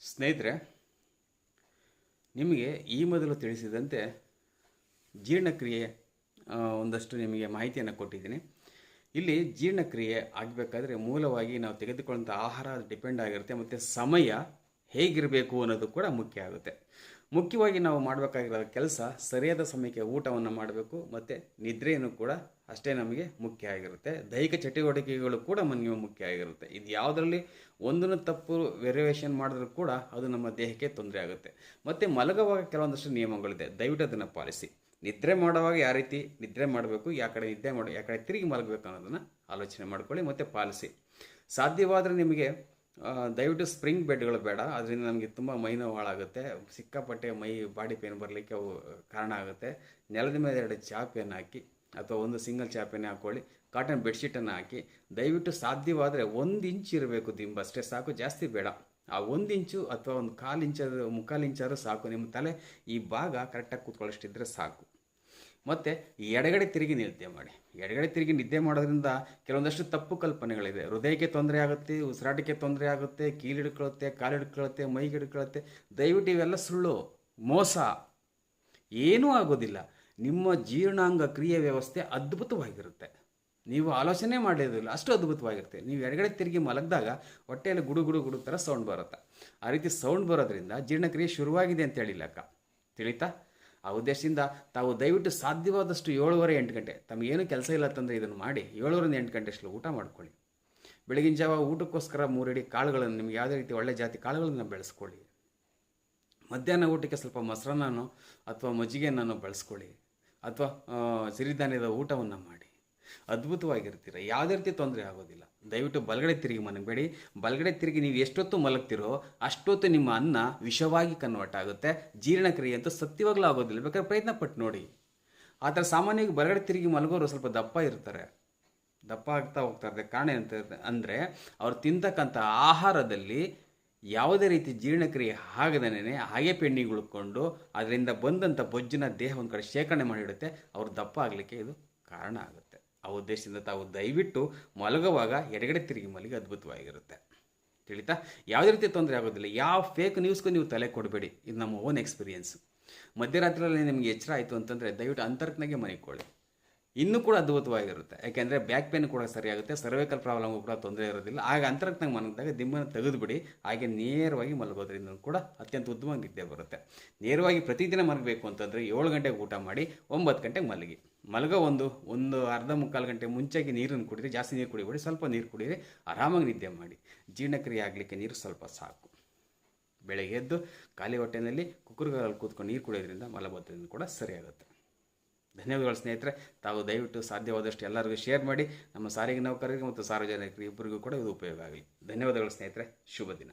ಸ್ನೇಹಿತರೆ, ನಿಮಗೆ ಈ ಮೊದಲು ತಿಳಿಸಿದಂತೆ ಜೀರ್ಣಕ್ರಿಯೆ ಒಂದಷ್ಟು ನಿಮಗೆ ಮಾಹಿತಿಯನ್ನು ಕೊಟ್ಟಿದ್ದೀನಿ. ಇಲ್ಲಿ ಜೀರ್ಣಕ್ರಿಯೆ ಆಗಬೇಕಾದ್ರೆ ಮೂಲವಾಗಿ ನಾವು ತೆಗೆದುಕೊಳ್ಳುವಂಥ ಆಹಾರ ಡಿಪೆಂಡ್ ಆಗಿರುತ್ತೆ, ಮತ್ತು ಸಮಯ ಹೇಗಿರಬೇಕು ಅನ್ನೋದು ಕೂಡ ಮುಖ್ಯ ಆಗುತ್ತೆ. ಮುಖ್ಯವಾಗಿ ನಾವು ಮಾಡಬೇಕಾಗಿರೋ ಕೆಲಸ ಸರಿಯಾದ ಸಮಯಕ್ಕೆ ಊಟವನ್ನು ಮಾಡಬೇಕು ಮತ್ತು ನಿದ್ರೆಯನ್ನು ಕೂಡ ಅಷ್ಟೇ ನಮಗೆ ಮುಖ್ಯ ಆಗಿರುತ್ತೆ. ದೈಹಿಕ ಚಟುವಟಿಕೆಗಳು ಕೂಡ ನಮಗೆ ಮುಖ್ಯ ಆಗಿರುತ್ತೆ. ಇದು ಯಾವುದರಲ್ಲಿ ಒಂದನ್ನು ತಪ್ಪು ವೆರಿವೇಷನ್ ಮಾಡಿದ್ರೂ ಕೂಡ ಅದು ನಮ್ಮ ದೇಹಕ್ಕೆ ತೊಂದರೆ ಆಗುತ್ತೆ. ಮತ್ತು ಮಲಗುವಾಗ ಕೆಲವೊಂದಷ್ಟು ನಿಯಮಗಳಿದೆ. ದಯವಿಟ್ಟು ಅದನ್ನು ಪಾಲಿಸಿ. ನಿದ್ರೆ ಮಾಡುವಾಗ ಯಾವ ರೀತಿ ನಿದ್ರೆ ಮಾಡಬೇಕು ಯಾವ ಕಡೆ ನಿದ್ರೆ ಮಾಡಿ ಯಾವ ಕಡೆ ತಿರುಗಿ ಮಲಗಬೇಕು ಅನ್ನೋದನ್ನು ಆಲೋಚನೆ ಮಾಡ್ಕೊಳ್ಳಿ ಮತ್ತು ಪಾಲಿಸಿ. ಸಾಧ್ಯವಾದರೆ ನಿಮಗೆ ದಯವಿಟ್ಟು ಸ್ಪ್ರಿಂಗ್ ಬೆಡ್ಗಳು ಬೇಡ. ಅದರಿಂದ ನಮಗೆ ತುಂಬ ಮೈ ನೋವು ಹಾಳಾಗುತ್ತೆ. ಸಿಕ್ಕಾಪಟ್ಟೆ ಮೈ, ಬಾಡಿ ಪೇನ್ ಬರಲಿಕ್ಕೆ ಅವು ಕಾರಣ ಆಗುತ್ತೆ. ನೆಲದ ಮೇಲೆ ಎರಡು ಚಾಪೆಯನ್ನು ಹಾಕಿ ಅಥವಾ ಒಂದು ಸಿಂಗಲ್ ಚಾಪೆನೇ ಹಾಕ್ಕೊಳ್ಳಿ ಕಾಟನ್ ಬೆಡ್ಶೀಟನ್ನು ಹಾಕಿ. ದಯವಿಟ್ಟು ಸಾಧ್ಯವಾದರೆ ಒಂದು ಇಂಚ್ ಇರಬೇಕು ದಿಂಬು ಅಷ್ಟೇ ಸಾಕು. ಜಾಸ್ತಿ ಬೇಡ. ಆ ಒಂದು ಇಂಚು ಅಥವಾ ಒಂದು ಕಾಲು ಇಂಚಾದ್ರು ಮುಕ್ಕಾಲು ಇಂಚಾದ್ರೂ ಸಾಕು. ನಿಮ್ಮ ತಲೆ ಈ ಭಾಗ ಕರೆಕ್ಟಾಗಿ ಕೂತ್ಕೊಳ್ಳೋಷ್ಟಿದ್ರೆ ಸಾಕು. ಮತ್ತು ಎಡಗಡೆ ತಿರುಗಿ ನಿದ್ದೆ ಮಾಡಿ. ಎಡಗಡೆ ತಿರುಗಿ ನಿದ್ದೆ ಮಾಡೋದ್ರಿಂದ ಕೆಲವೊಂದಷ್ಟು ತಪ್ಪು ಕಲ್ಪನೆಗಳಿದೆ ಹೃದಯಕ್ಕೆ ತೊಂದರೆ ಆಗುತ್ತೆ, ಉಸಿರಾಟಕ್ಕೆ ತೊಂದರೆ ಆಗುತ್ತೆ ಕೀಲಿಡ್ಕೊಳ್ಳುತ್ತೆ ಕಾಲಿಡ್ಕೊಳ್ಳುತ್ತೆ ಮೈಗೆ ಹಿಡ್ಕೊಳ್ಳುತ್ತೆ ದಯವಿಟ್ಟು ಇವೆಲ್ಲ ಸುಳ್ಳು, ಮೋಸ. ಏನೂ ಆಗೋದಿಲ್ಲ. ನಿಮ್ಮ ಜೀರ್ಣಾಂಗ ಕ್ರಿಯೆ ವ್ಯವಸ್ಥೆ ಅದ್ಭುತವಾಗಿರುತ್ತೆ. ನೀವು ಆಲೋಚನೆ ಮಾಡಿರೋದಿಲ್ಲ ಅಷ್ಟು ಅದ್ಭುತವಾಗಿರುತ್ತೆ. ನೀವು ಎಡಗಡೆ ತಿರುಗಿ ಮಲಗಿದಾಗ ಹೊಟ್ಟೆಯಲ್ಲಿ ಗುಡು ಗುಡು ಗುಡು ಥರ ಸೌಂಡ್ ಬರುತ್ತೆ. ಆ ರೀತಿ ಸೌಂಡ್ ಬರೋದ್ರಿಂದ ಜೀರ್ಣಕ್ರಿಯೆ ಶುರುವಾಗಿದೆ ಅಂತ ಹೇಳಿಲ್ಲ ಅಕ್ಕ. ತಿಳಿತಾ? ಆ ಉದ್ದೇಶದಿಂದ ತಾವು ದಯವಿಟ್ಟು ಸಾಧ್ಯವಾದಷ್ಟು ಏಳುವರೆ ಎಂಟು ಗಂಟೆ ತಮಗೇನು ಕೆಲಸ ಇಲ್ಲ ಅಂತಂದರೆ ಇದನ್ನು ಮಾಡಿ ಏಳುವರಿಂದ ಎಂಟು ಗಂಟೆ ಅಷ್ಟು ಊಟ ಮಾಡ್ಕೊಳ್ಳಿ. ಬೆಳಗಿನ ಜಾವ ಊಟಕ್ಕೋಸ್ಕರ ಮೂರಡಿ ಕಾಳುಗಳನ್ನು ನಿಮ್ಗೆ ಯಾವುದೇ ರೀತಿ ಒಳ್ಳೆ ಜಾತಿ ಕಾಳುಗಳನ್ನು ಬೆಳೆಸ್ಕೊಳ್ಳಿ. ಮಧ್ಯಾಹ್ನ ಊಟಕ್ಕೆ ಸ್ವಲ್ಪ ಮೊಸರನ್ನೋ ಅಥವಾ ಮಜ್ಜಿಗೆಯನ್ನು ಬಳಸ್ಕೊಳ್ಳಿ ಅಥವಾ ಸಿರಿಧಾನ್ಯದ ಊಟವನ್ನು ಮಾಡಿ. ಅದ್ಭುತವಾಗಿರ್ತೀರ. ಯಾವುದೇ ರೀತಿ ತೊಂದರೆ ಆಗೋದಿಲ್ಲ. ದಯವಿಟ್ಟು ಬಲಗಡೆ ತಿರುಗಿ ಮಲಗಬೇಡಿ ಬಲಗಡೆ ತಿರುಗಿ ನೀವು ಎಷ್ಟೊತ್ತು ಮಲಗ್ತಿರೋ ಅಷ್ಟೊತ್ತು ನಿಮ್ಮ ಅನ್ನ ವಿಷವಾಗಿ ಕನ್ವರ್ಟ್ ಆಗುತ್ತೆ. ಜೀರ್ಣಕ್ರಿಯೆ ಅಂತೂ ಸತ್ಯವಾಗ್ಲೂ ಆಗೋದಿಲ್ಲ. ಬೇಕಾದ್ರೆ ಪ್ರಯತ್ನ ಪಟ್ಟು ನೋಡಿ. ಆ ಥರ ಸಾಮಾನ್ಯವಾಗಿ ಬಲಗಡೆ ತಿರುಗಿ ಮಲಗೋರು ಸ್ವಲ್ಪ ದಪ್ಪ ಇರ್ತಾರೆ. ದಪ್ಪ ಆಗ್ತಾ ಹೋಗ್ತಾ ಇರ್ತಾರೆ ಕಾರಣ ಏನಂತ ಅಂದರೆ ಅವ್ರು ತಿಂತಕ್ಕಂಥ ಆಹಾರದಲ್ಲಿ ಯಾವುದೇ ರೀತಿ ಜೀರ್ಣಕ್ರಿಯೆ ಆಗದೇನೆ ಹಾಗೆ ಪೆಂಡಿಂಗ್ ಉಳ್ಕೊಂಡು ಅದರಿಂದ ಬಂದಂಥ ಬೊಜ್ಜಿನ ದೇಹ ಒಂದು ಕಡೆ ಶೇಖರಣೆ ಮಾಡಿಡುತ್ತೆ. ಅವ್ರು ದಪ್ಪ ಆಗಲಿಕ್ಕೆ ಇದು ಕಾರಣ ಆಗುತ್ತೆ. ಆ ಉದ್ದೇಶದಿಂದ ತಾವು ದಯವಿಟ್ಟು ಮಲಗುವಾಗ ಎಡಗಡೆ ತಿರುಗಿ ಮಲಗಿ ಅದ್ಭುತವಾಗಿರುತ್ತೆ. ತಿಳಿತಾ? ಯಾವುದೇ ರೀತಿ ತೊಂದರೆ ಆಗೋದಿಲ್ಲ. ಯಾವ ಫೇಕ್ ನ್ಯೂಸ್ಗೂ ನೀವು ತಲೆ ಕೊಡಬೇಡಿ. ಇದು ನಮ್ಮ ಓನ್ ಎಕ್ಸ್ಪೀರಿಯನ್ಸ್ ಮಧ್ಯರಾತ್ರಿಯಲ್ಲಿ ನಿಮಗೆ ಎಚ್ಚರ ಆಯಿತು ಅಂತಂದರೆ ದಯವಿಟ್ಟು ಅಂತರ್ಕ್ನಾಗೆ ಮನಿಕೊಳ್ಳಿ. ಇನ್ನೂ ಕೂಡ ಅದ್ಭುತವಾಗಿರುತ್ತೆ. ಯಾಕೆಂದರೆ ಬ್ಯಾಕ್ ಪೇನ್ ಕೂಡ ಸರಿಯಾಗುತ್ತೆ. ಸರ್ವೈಕಲ್ ಪ್ರಾಬ್ಲಮ್ ಕೂಡ ತೊಂದರೆ ಇರೋದಿಲ್ಲ. ಆಗ ಅಂತರ್ಕನಾಗ ಮಲಗಿದಾಗ ದಿಮ್ಮನ್ನು ತೆಗೆದುಬಿಡಿ. ಹಾಗೆ ನೇರವಾಗಿ ಮಲಗೋದ್ರಿಂದ ಕೂಡ ಅತ್ಯಂತ ಉತ್ತಮವಾಗಿ ನಿದ್ದೆ ಬರುತ್ತೆ. ನೇರವಾಗಿ ಪ್ರತಿದಿನ ಮಲಗಬೇಕು ಅಂತಂದರೆ ಏಳು ಗಂಟೆಗೆ ಊಟ ಮಾಡಿ, ಒಂಬತ್ತು ಗಂಟೆಗೆ ಮಲಗಿ. ಮಲಗೋ ಒಂದು ಒಂದು ಅರ್ಧ ಮುಕ್ಕಾಲು ಗಂಟೆ ಮುಂಚೆಗೆ ನೀರನ್ನು ಕುಡಿದ್ರೆ ಜಾಸ್ತಿ ನೀರು ಕುಡಿಬೇಡಿ, ಸ್ವಲ್ಪ ನೀರು ಕುಡಿಯಿರಿ ಆರಾಮಾಗಿ ನಿದ್ದೆ ಮಾಡಿ. ಜೀರ್ಣಕ್ರಿಯೆ ಆಗಲಿಕ್ಕೆ ನೀರು ಸ್ವಲ್ಪ ಸಾಕು. ಬೆಳಗ್ಗೆ ಎದ್ದು ಖಾಲಿ ಹೊಟ್ಟೆನಲ್ಲಿ ಕುಕ್ಕರ್ಗಳಲ್ಲಿ ಕೂತ್ಕೊಂಡು ನೀರು ಕುಡಿಯೋದ್ರಿಂದ ಮಲಬದ್ಧದಿಂದ ಕೂಡ ಸರಿಯಾಗುತ್ತೆ. ಧನ್ಯವಾದಗಳು ಸ್ನೇಹಿತರೆ. ತಾವು ದಯವಿಟ್ಟು ಸಾಧ್ಯವಾದಷ್ಟು ಎಲ್ಲರಿಗೂ ಶೇರ್ ಮಾಡಿ. ನಮ್ಮ ಸಾರಿಗೆ ನೌಕರರಿಗೆ ಮತ್ತು ಸಾರ್ವಜನಿಕರಿಗೆ ಇಬ್ಬರಿಗೂ ಕೂಡ ಇದು ಉಪಯೋಗ ಆಗಲಿ. ಧನ್ಯವಾದಗಳು ಸ್ನೇಹಿತರೆ. ಶುಭ ದಿನ.